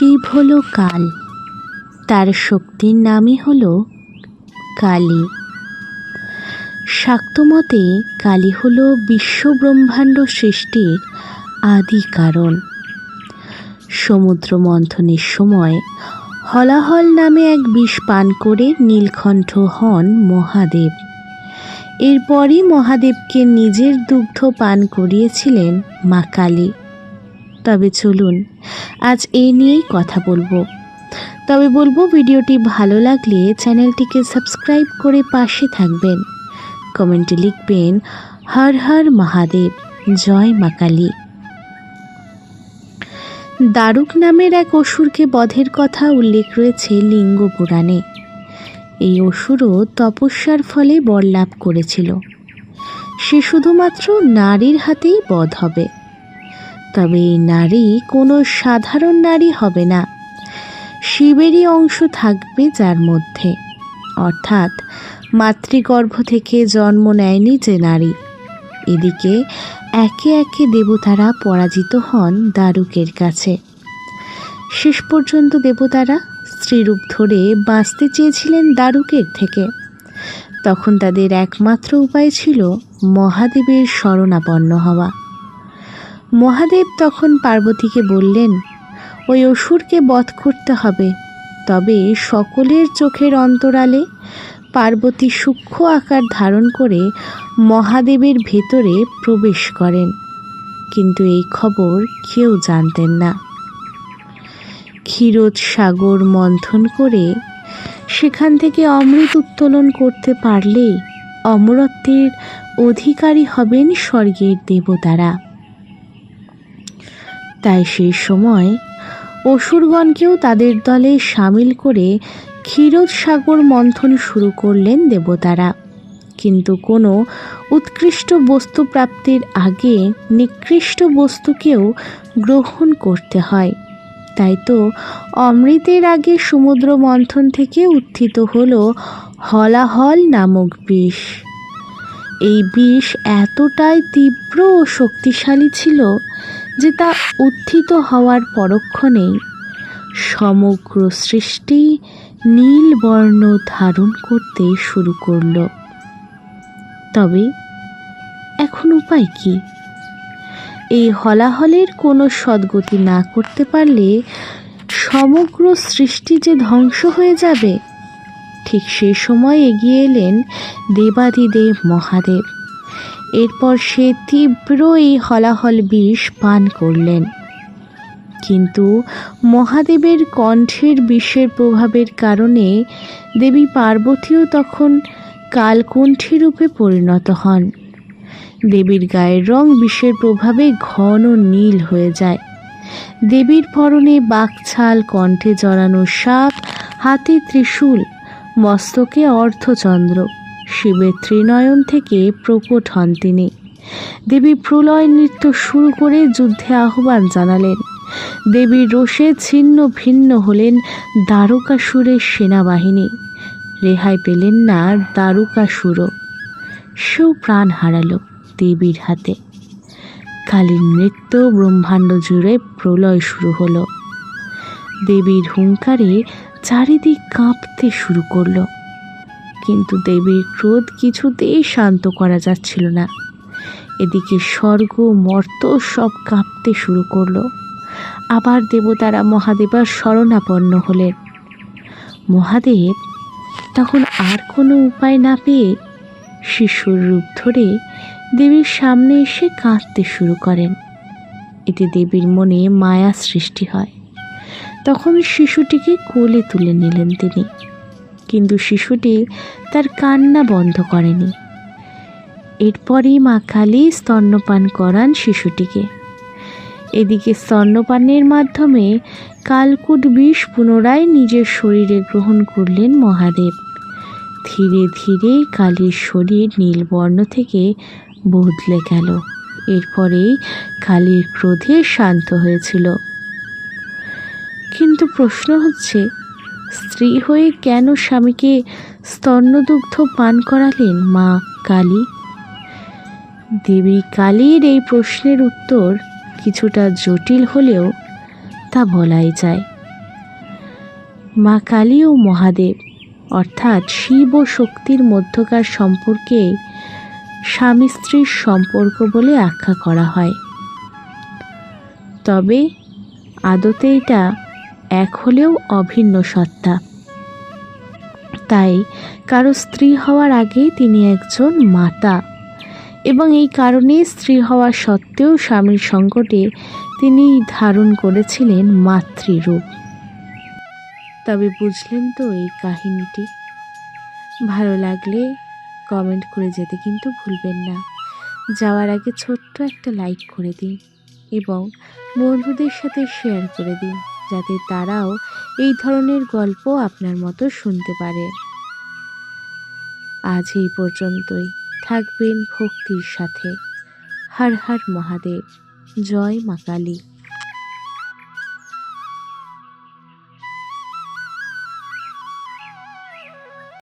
শিব হল কাল। তার শক্তির নামই হল কালী। শাক্তমতে কালী হল বিশ্বব্রহ্মাণ্ড সৃষ্টির আদি কারণ। সমুদ্র মন্থনের সময় হলাহল নামে এক বিষ পান করে নীলকণ্ঠ হন মহাদেব। এরপরই মহাদেবকে নিজের দুগ্ধ পান করিয়েছিলেন মা কালী। তবে চলুন, আজ এ নিয়েই কথা বলব। তবে বলব ভিডিওটি ভালো লাগলে চ্যানেলটিকে সাবস্ক্রাইব করে পাশে থাকবেন। কমেন্টে লিখবেন, হর হর মহাদেব, জয় মা কালী। দারুক নামের এক অসুরকে বধের কথা উল্লেখ রয়েছে লিঙ্গ পুরাণে। এই অসুরও তপস্যার ফলে বর লাভ করেছিল। সে শুধুমাত্র নারীর হাতেই বধ হবে। তবে এই নারী কোনো সাধারণ নারী হবে না। শিবেরই অংশ থাকবে যার মধ্যে। অর্থাৎ মাতৃগর্ভ থেকে জন্ম নেয়নি যে নারী। এদিকে একে একে দেবতারা পরাজিত হন দারুকের কাছে। শেষ পর্যন্ত দেবতারা স্ত্রীরূপ ধরে বাঁচতে চেয়েছিলেন দারুকের থেকে। তখন তাদের একমাত্র উপায় ছিল মহাদেবের শরণাপন্ন হওয়া। মহাদেব তখন পার্বতীকে বললেন, ওই অসুরকে বধ করতে হবে। তবে সকলের চোখের অন্তরালে পার্বতী সূক্ষ্ম আকার ধারণ করে মহাদেবের ভেতরে প্রবেশ করেন। কিন্তু এই খবর কেউ জানতেন না। ক্ষীরোদ সাগর মন্থন করে সেখান থেকে অমৃত উত্তোলন করতে পারলে অমরত্বের অধিকারী হবেন স্বর্গের দেবতারা। তাই সেই সময় অসুরগণকেও তাদের দলে সামিল করে ক্ষীরোদ সাগর মন্থন শুরু করলেন দেবতারা। কিন্তু কোনো উৎকৃষ্ট বস্তু প্রাপ্তির আগে নিকৃষ্ট বস্তুকেও গ্রহণ করতে হয়। তাই তো অমৃতের আগে সমুদ্র মন্থন থেকে উত্থিত হল হলাহল নামক বিষ। এই বিষ এতটাই তীব্র ও শক্তিশালী ছিল যে তা উত্থিত হওয়ার পরক্ষণেই সমগ্র সৃষ্টি নীল বর্ণ ধারণ করতে শুরু করল। তবে এখন উপায় কি? এই হলাহলের কোনো সদ্গতি না করতে পারলে সমগ্র সৃষ্টি যে ধ্বংস হয়ে যাবে, ঠিক সে সময় এগিয়ে এলেন দেবাদিদেব মহাদেব। এরপর সে তীব্র এই হলাহল বিষ পান করলেন। কিন্তু মহাদেবের কণ্ঠের বিষের প্রভাবের কারণে দেবী পার্বতীও তখন কালকণ্ঠী রূপে পরিণত হন। দেবীর গায়ের রং বিষের প্রভাবে ঘন নীল হয়ে যায়। দেবীর পরনে বাকছাল কণ্ঠে জড়ানো সাপ, হাতে ত্রিশূল, মস্তকে অর্ধচন্দ্র। শিবের ত্রিনয়ন থেকে প্রকট হন তিনি। দেবী প্রলয় নৃত্য শুরু করে যুদ্ধে আহ্বান জানালেন। দেবীর রোষে ছিন্ন ভিন্ন হলেন দ্বারকাসুরের সেনাবাহিনী। রেহাই পেলেন না দ্বারকাসুরও। সেও প্রাণ হারালো দেবীর হাতে। কালীর নৃত্য ব্রহ্মাণ্ড জুড়ে প্রলয় শুরু হলো। দেবীর হুঙ্কারে চারিদিক কাঁপতে শুরু করল। কিন্তু দেবীর ক্রোধ কিছুতেই শান্ত করা যাচ্ছিল না। এদিকে স্বর্গ, মর্ত সব কাঁপতে শুরু করল। আবার দেবতারা মহাদেবার শরণাপন্ন হলেন। মহাদেব তখন আর কোনো উপায় না পেয়ে শিশুর রূপ ধরে দেবীর সামনে এসে কাঁদতে শুরু করেন। এতে দেবীর মনে মায়া সৃষ্টি হয়। তখন শিশুটিকে কোলে তুলে নিলেন তিনি। কিন্তু শিশুটি তার কান্না বন্ধ করেনি। এরপরই মা কালী স্তন্যপান করান শিশুটিকে। এদিকে স্তন্যপানের মাধ্যমে কালকুট বিষ পুনরায় নিজের শরীরে গ্রহণ করলেন মহাদেব। ধীরে ধীরে কালীর শরীর নীলবর্ণ থেকে বদলে গেল। এরপরেই কালীর ক্রোধে শান্ত হয়েছিল। কিন্তু প্রশ্ন হচ্ছে স্ত্রী হয়ে কেন স্বামীকে স্তন্যদুগ্ধ পান করালেন মা কালী? দেবী কালীর এই প্রশ্নের উত্তর কিছুটা জটিল হলেও তা বলাই যায়। মা কালী ও মহাদেব, অর্থাৎ শিব ও শক্তির মধ্যকার সম্পর্কে স্বামী স্ত্রীর সম্পর্ক বলে আখ্যা করা হয়। তবে আদতে এটা এক হলেও অভিন্ন সত্তা। তাই কারও স্ত্রী হওয়ার আগে তিনি একজন মাতা এবং এই কারণে স্ত্রী হওয়া সত্ত্বেও স্বামীর সংকটে তিনি ধারণ করেছিলেন মাতৃরূপ। তবে বুঝলেন তো এই কাহিনীটি? ভালো লাগলে কমেন্ট করে যেতে কিন্তু ভুলবেন না। যাওয়ার আগে ছোট্ট একটা লাইক করে দিন এবং বন্ধুদের সাথে শেয়ার করে দিন। যাতে তারাও এই ধরনের গল্প আপনার মতো শুনতে পারে। আজ এই পর্যন্তই। থাকবেন ভক্তির সাথে। হর হর মহাদেব। জয় মা কালী।